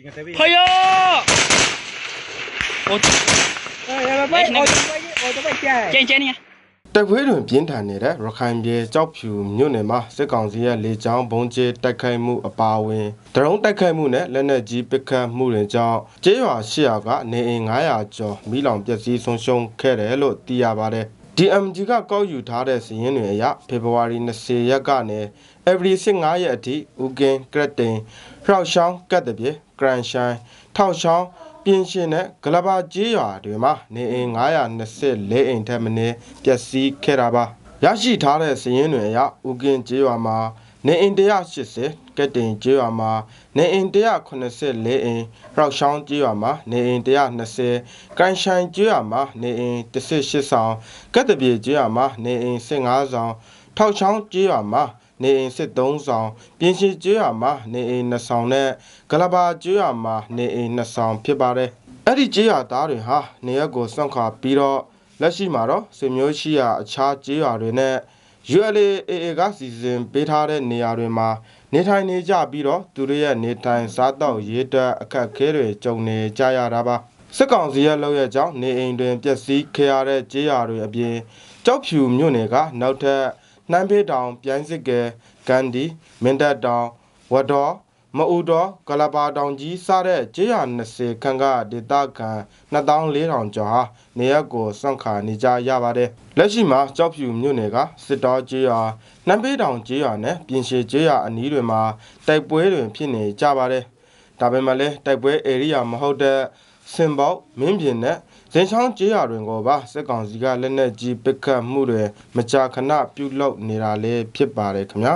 Fire! ။ကျန်ကျန်နေ။တပ်ခွေးတွင်ပြင်းထန်နေတဲ့ရခိုင်ပြည်ကြောက်ဖြူမြို့နယ်မှာစစ်ကောင်စီရဲ့လေကြောင်းဘုံကျဲတိုက်ခိုက်မှုအပါအဝင်ဒရုန်းတိုက်ခိုက်မှုနဲ့လက်နက်ကြီးပစ်ခတ်မှုတွေကြောင့်ကျေးရွာ800ကနေအိမ်900ကျော်မိလောင်ပျက်စီးဆုံးရှုံးခဲ့တယ်လို့သိရပါတယ် DMG ကကောက်ယူထားတဲ့စာရင်းတွေအရဖေဖော်ဝါရီ20ရက်ကနေ every 15ရက်အထိဦးကင်းကရက်တိန်ဖျောက်ရှောင်းကတ်တပြေ ဂရန်ရှိုင်းထောက်ရှောင်းပြင်းရှင်နဲ့ဂလဘာကျေးရွာတွေမှာနေအိမ်924အိမ်ထက်မနည်းပျက်စီးခဲ့တာပါရရှိထားတဲ့စာရင်းတွေအရဦးကင်းကျေးရွာမှာနေအိမ်180ကက်တင်ကျေးရွာမှာနေအိမ်184အိမ်ရောက်ရှောင်းကျေးရွာမှာနေအိမ်120ကန်ရှိုင်းကျေးရွာမှာနေအိမ်18ဆောင်ကက်တပြေကျေးရွာမှာနေအိမ်15ဆောင်ထောက်ချောင်းကျေးရွာမှာ နေအိမ်73ဆောင်ပြင်ရှိကျေးရွာမှာနေအိမ်2ဆောင်နဲ့ဂလဘာကျေးရွာမှာနေအိမ်2ဆောင်ဖြစ်ပါတယ်အဲ့ဒီကျေးရွာသားတွေဟာနေရက်ကိုစွန့်ခွာပြီးတော့လက်ရှိမှာတော့ဆွေမျိုးရှိရာအခြားကျေးရွာတွေနဲ့ ULAA ကစီစဉ်ပေးထားတဲ့နေရာတွေမှာနေထိုင်နေကြပြီးတော့သူတို့ရဲ့နေထိုင်စားတော့ရေးတက်အခက်အခဲတွေကြုံနေကြရတာပါစစ်ကောင်စီရဲ့လောက်ရကြောင်းနေအိမ်တွင်ပျက်စီးခဲ့ရတဲ့ကျေးရွာတွေအပြင်ကြောက်ဖြူမြို့နယ်ကနောက်ထပ် နှမ်းဖေးတောင်ပြိုင်းစစ်ကဲကန်ဒီမင်းတပ်တောင်ဝတ်တော်မအူတော်ကလပါတောင်ကြီးစတဲ့ကျေးရွာ20ခန့်ကဒေသခံ2400ကျော်ဟာနေရက်ကိုစွန့်ခါနေကြရပါတယ်လက်ရှိမှာကြောက်ဖြူမြို့နယ်ကစစ်တော်ကျေးရွာနှမ်းဖေးတောင်ကျေးရွာနဲ့ပြင်ရှည်ကျေးရွာအနီးတွေမှာတိုက်ပွဲတွေဖြစ်နေကြပါတယ်ဒါပေမဲ့လည်းတိုက်ပွဲဧရိယာမဟုတ်တဲ့ စင်ပေါက်မင်းပြင်နဲ့ဇင်ချောင်းကျေးရွာတွေကိုပါစစ်ကောင်စီကလက်နက်ကြီးပစ်ခတ်မှုတွေမကြာခဏပြုလုပ်နေတာလည်းဖြစ်ပါတယ်ခင်ဗျာ